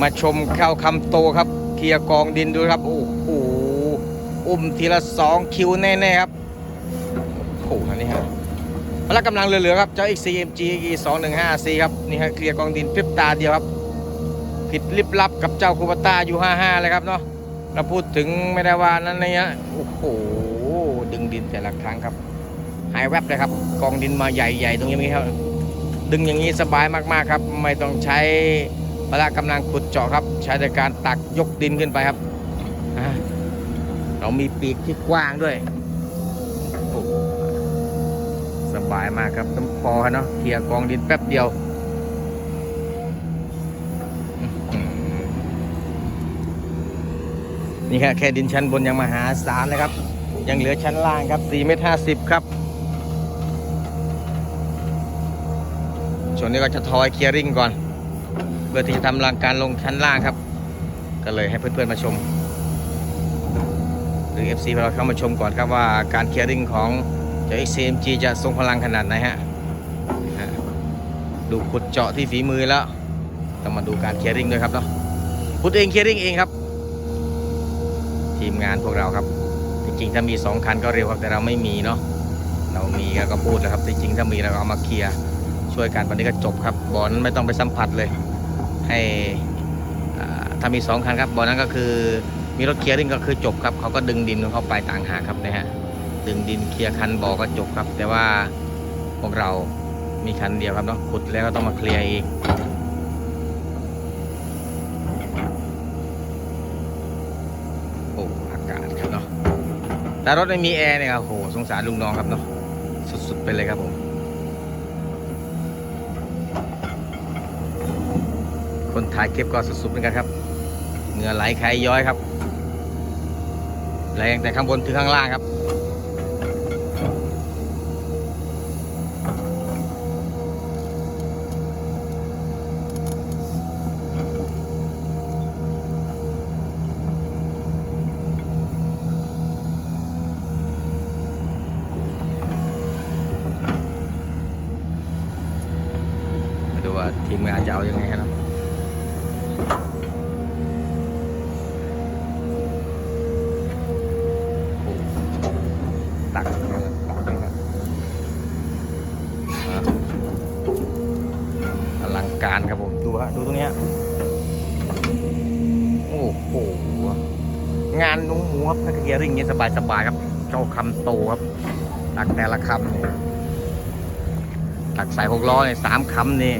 มาชมข้าวคำโตครับ เคลียร์กองดินดูครับ โอ้โหอุ้มทีละสองคิวแน่ๆครับโอ้โหอันนี้ฮะพละกำลังเหลือๆครับ เจ้า XCMG 215 c ครับ นี่ฮะเคลียร์กองดินพริบตาเดียวครับ ผิดลิบลับกับเจ้าคูปต้าอยู่55เลยครับเนาะเราพูดถึงไม่ได้ว่านั้นเลยฮะโอ้โห ดึงดินแต่ละครั้งครับ หายแวบเลยครับ กองดินมาใหญ่ๆ ตรงนี้ครับ ดึงอย่างนี้สบายมากๆครับ ไม่ต้องใช้ พละกำลังขุดเจาะครับ ใช้แต่การตักยกดินขึ้นไปครับ เรามีปีกที่กว้างด้วย สบายมากครับต้องพอเนาะเคลียร์กองดินแป๊บเดียวนี่ครับแค่ดินชั้นบนยังมหาศาลเลยครับ ยังเหลือชั้นล่างครับ4เมตร50 ครับส่วนนี้ก็จะทอยเคลียร์ริ่งก่อน พื่อที่จะทำรางการลงชั้นล่างครับ ก็เลยให้เพื่อนๆมาชม หรือ FC เราเข้ามาชมก่อนครับว่าการเคลียร์ริงของเจ้า XCMG จะทรงพลังขนาดไหนฮะดูขุดเจาะที่ฝีมือแล้วต้องมาดูการเคลียร์ริงด้วยครับเนาะขุดเองเคลียร์ริงเองครับ ทีมงานพวกเราครับจริงๆถ้ามี 2 คันก็เร็วครับแต่เราไม่มีเนาะเรามีก็พูดแล้วครับจริงๆถ้ามีเราก็เอามาเคลียร์ช่วยกันวันนี้ก็จบครับบอลไม่ต้องไปสัมผัสเลย ให้ถ้ามีสองคันครับบอนั้นก็คือมีรถเคลียร์ริ่งก็คือจบครับเขาก็ดึงดินเข้าไปต่างหากครับนะฮะดึงดินเคลียร์คันบ่อก็จบครับ แต่ว่าพวกเรามีคันเดียวครับเนาะขุดแล้วก็ต้องมาเคลียร์อีกโอ้อากาศครับเนาะแต่รถไม่มีแอร์เนี่ยโอ้โหสงสารลุงน้องครับเนาะสุดๆไปเลยครับผม คนถ่ายเก็บก็สุดๆเหมือนกันครับเหงื่อไหลใครย้อยครับ แรงแต่ข้างบนถึงข้างล่างครับดูว่าทีมงานจะเอายังไงครับารครับผมดูฮะดูตรงเนี้ยโอ้โหงานนุ่งหมูครับถ้าเกียร์ริ่งเงี้ยสบายสบายๆครับ เจ้าคำโตครับตักแต่ละคำเนี่ยตักใส่หกล้อเนี่ยสามคำนี่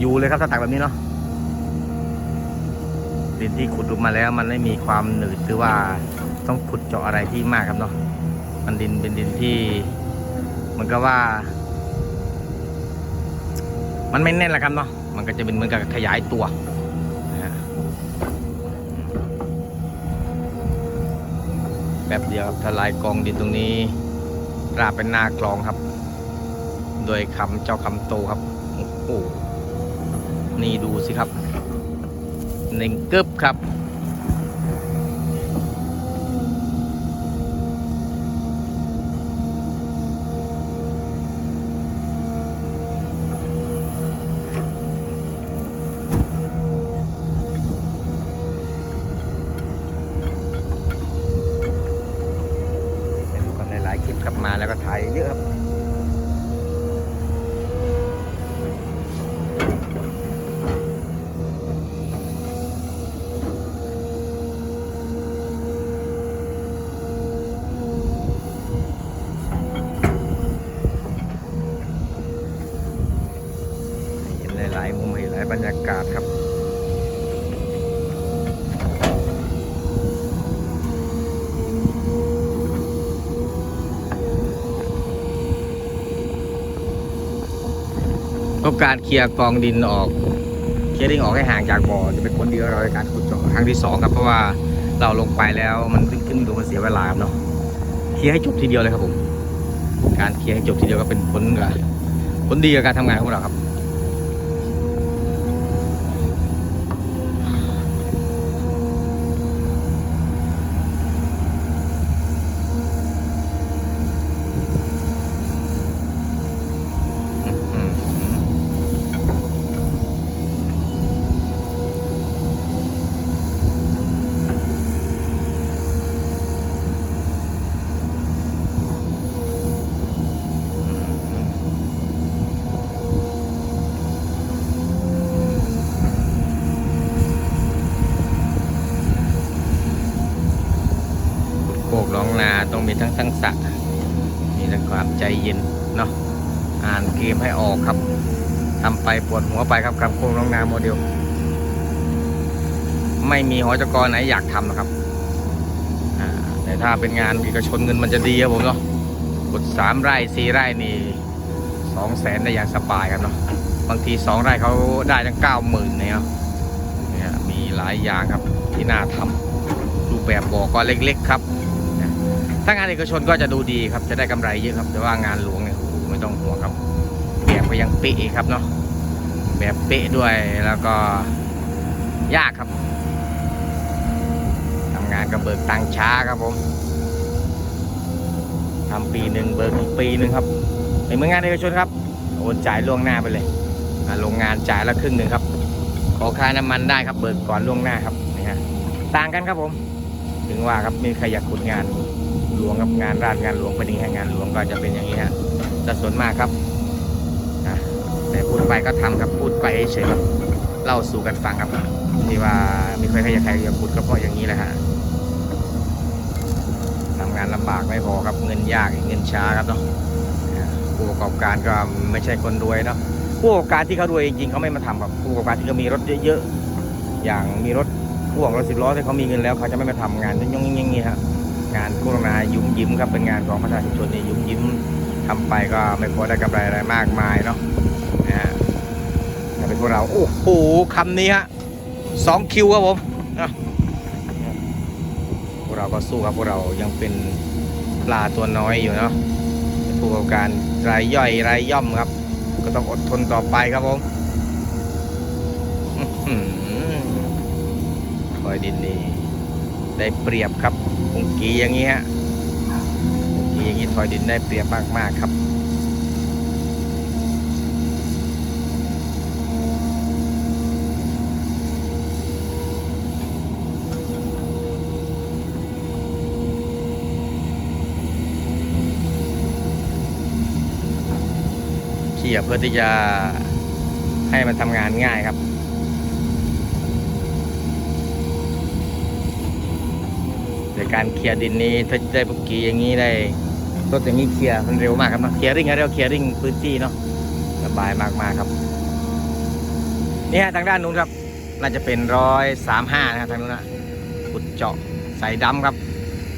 อยู่เลยครับถ้าตักแบบนี้เนาะดินที่ขุดลงมาแล้วมันไม่มีความหนืดหรือว่าต้องขุดเจาะอะไรที่มากครับเนาะมันดินเป็นดินที่ เหมือนกับว่า มันไม่แน่นแหละครับเนาะมันก็จะเป็นเหมือนกับขยายตัวแป๊บเดียวครับทลายกองดินตรงนี้ ราบเป็นหน้ากลองครับ โดยคำเจ้าคำโตครับโอ้โหนี่ดูสิครับหนึ่งกึบครับ การเคลียร์กองดินออก เคลียร์ดินออกให้ห่างจากบ่อจะเป็นผลดีกับเราในการขุดเจาะครั้งที่สองครับเพราะว่าเราลงไปแล้วมันขึ้นขึ้นดูมันเสียเวลาครับเนาะเคลียร์ให้จบทีเดียวเลยครับผม การเคลียร์ให้จบทีเดียวก็เป็นผลกับผลดีกับการทำงานของเราครับ โค้งรองนาต้องมีทั้งทั้งสะมีแต่ความใจเย็นเนาะอ่านเกมให้ออกครับทำไปปวดหัวไปครับกับโครงลงนาโมเดล ไม่มีหอจกรไหนอยากทำหรอกครับอ่าแต่ถ้าเป็นงานเอกชนเงินมันจะดีครับผมเนาะกดสามไร่สี่ไร่นี่สองแสนได้อย่างสบายครับเนาะบางทีสองไร่เขาได้ตั้งเก้าหมื่นเนี่ยเนาะเนี่ยมีหลายอย่างครับที่น่าทำรูปแบบบ่อก็เล็กๆครับ ถ้างานเอกชนก็จะดูดีครับ จะได้กำไรเยอะครับ แต่ว่างานหลวงเนี่ยไม่ต้องห่วงครับแบบก็ยังเป๊ะครับเนาะแบบเป๊ะด้วยแล้วก็ยากครับทำงานกับเบิกตังช้าครับผมทำปีหนึ่งเบิกอีกปีหนึ่งครับไม่เมืองานเอกชนครับโอนจ่ายล่วงหน้าไปเลยโรงงานจ่ายละครึ่งหนึ่งครับ ขอค่าน้ำมันได้ครับ เบิกก่อนล่วงหน้าครับนี่ฮะต่างกันครับผม ถึงว่าครับมีใครอยากขุดงาน หลวงกับงานราชงานหลวงพอดีให้งานหลวงก็จะเป็นอย่างนี้ฮะแต่ส่วนมากครับแต่พูดไปก็ทำครับพูดไปเฉยครับเล่าสู่กันฟังครับที่ว่าไม่เคยใครใครอยากขุดก็เพราะอย่างนี้แหละฮะทำงานลำบากไม่พอครับเงินยากเงินช้าครับเนาะผู้ประกอบการก็ไม่ใช่คนรวยเนาะผู้ประกอบการที่เขารวยจริงๆเขาไม่มาทำครับผู้ประกอบการที่เขามีรถเยอะๆอย่างมีรถพ่วงรถสิบล้อที่เขามีเงินแล้วเขาจะไม่มาทำงานย่องๆอย่างนี้ฮะ งานโฆษณายุ่มยิ้มครับเป็นงานของประชาชนนี่ยุ่มยิ้มทำไปก็ไม่พอได้กำไรอะไรมากมายเนาะนะฮะเป็นพวกเราโอ้โหคำนี้ฮะสองคิวครับผมพวกเราก็สู้ครับพวกเรายังเป็นปลาตัวน้อยอยู่เนาะผู้ประกอบการรายย่อยรายย่อมครับ ก็ต้องอดทนต่อไปครับผมคอยดินดีได้เปรียบครับ คงกีอย่างนี้ฮะคงกีอย่างนี้ถอยดินได้เปรียบมากๆครับเขี่ยเพื่อที่จะให้มันทำงานง่ายครับ ในการเคลียร์ดินนี้ถ้าได้ปุกกี้อย่างนี้ได้รถอย่างนี้เคลียร์มันเร็วมากครับเนาะเคลียร์ริ่งเรียกว่าเคลียร์ริ่งพื้นที่เนาะสบายมากๆครับนี่ฮะทางด้านนู้นครับน่าจะเป็นร้อยสามห้านะครับทางนู้นนะขุดเจาะใส่ดำครับ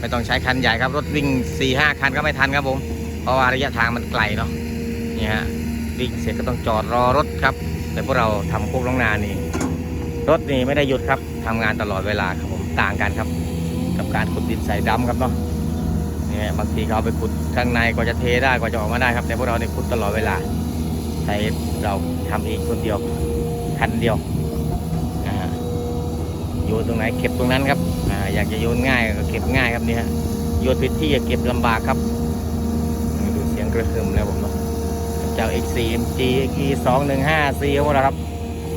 ไม่ต้องใช้คันใหญ่ครับรถวิ่งสี่ห้าคันก็ไม่ทันครับผมเพราะว่าระยะทางมันไกลเนาะนี่ฮะวิ่งเสร็จก็ต้องจอดรอรถครับ แต่พวกเราทำพวกล้องนานี่รถนี่ไม่ได้หยุดครับทำงานตลอดเวลาครับผมต่างกันครับ การขุดดินใส่ดำครับเนาะเนี่ยบางทีเขาไปขุดข้างในกว่าจะเทได้กว่าจะออกมาได้ครับแต่พวกเราเนี่ยขุดตลอดเวลาใช้เราทำเองคนเดียวคันเดียวโยนตรงไหนเก็บตรงนั้นครับออยากจะโยนง่ายก็เก็บง่ายครับนี่ฮะโยนผิดที่ก็เก็บลำบากครับดูเสียงกระหึ่มแล้วผมเนาะเจ้า X4 MG XE 2 1 5 4ของเราครับ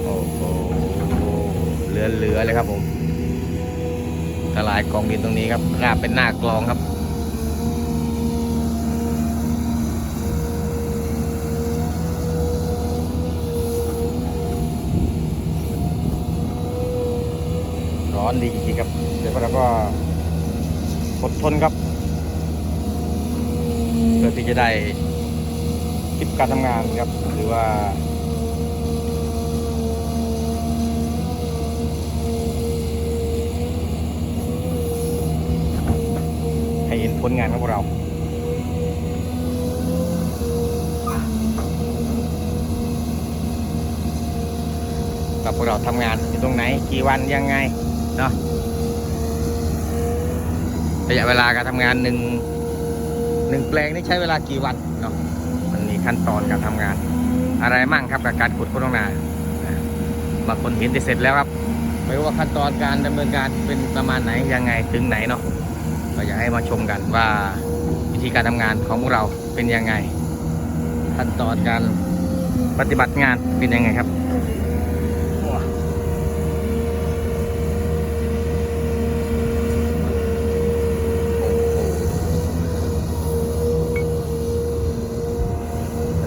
โอ้โหเหลือเหลือเลยครับผม ทลายกองดินตรงนี้ครับราบเป็นหน้ากลองครับ ร้อนดีจริงๆครับเดี๋ยวเราก็อดทนครับเพื่อที่จะได้คลิปการทำงานครับหรือว่า ผลงานของพวกเรากับพวกเราทำงานอยู่ตรงไหนกี่วันยังไงเนาะระยะเวลาการทำงานหนึ่งหนึ่งแปลงนี่ใช้เวลากี่วันเนาะมันมีขั้นตอนการทำงาน อะไรมั่งครับกับการขุดโค้งนาบางคนเห็นแต่เสร็จแล้วครับไม่รู้ว่าขั้นตอนการดำเนินการเป็นประมาณไหนยังไงถึงไหนเนาะ ก็อยากให้มาชมกันว่าวิธีการทำงานของพวกเราเป็นยังไง ขั้นตอนการปฏิบัติงานเป็นยังไงครับ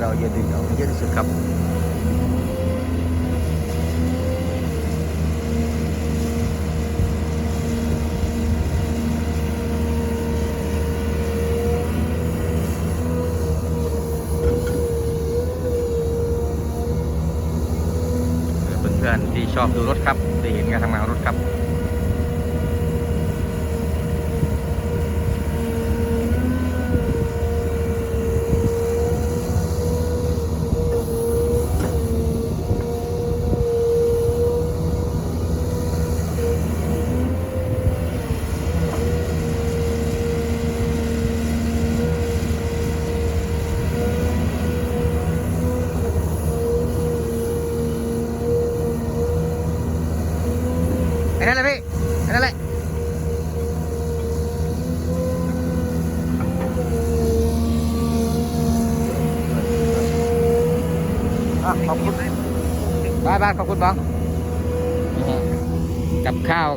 เราเยอะดีเราเยอะที่สุดครับ พื่อนๆที่ ชอบดูรถครับได้เห็นการทำงานของรถครับ ไอ้ นั่นแหละพี่ไอ้นั่นแหละขอบคุณบายบายขอบคุณบ้องกับข้าว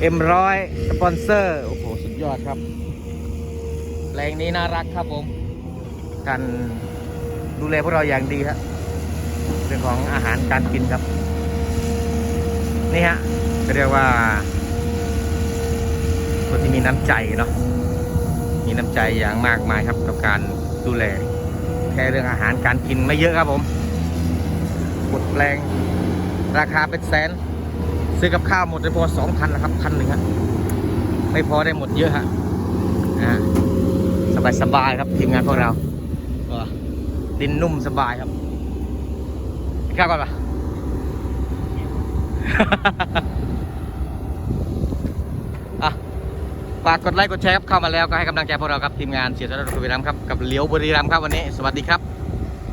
เอ็มร้อยสปอนเซอร์ โอ้โห สุดยอดครับแรงนี้น่ารักครับผมท่านดูแลพวกเราอย่างดีครับเรื่องของอาหารการกินครับ นี่ฮะ ก็เรียกว่า คนที่มีน้ำใจเนาะมีน้ำใจอย่างมากมายครับกับการดูแลแค่เรื่องอาหารการกินไม่เยอะครับผมหมดแรงราคาเป็นแสน ซื้อกับข้าวหมดไปพอสองพันนะครับพันหนึ่งฮะไม่พอได้หมดเยอะฮะอ่าสบายสบายครับทีมงานพวกเราก็ดินนุ่มสบายครับกินข้าวก่อนปะอะ ฝากกดไลค์กดแชร์ครับเข้ามาแล้วก็ให้กำลังใจพวกเราครับทีมงานเสียสละบุรีรัมย์ครับกับเลี้ยวบุรีรัมย์ครับวันนี้สวัสดีครับ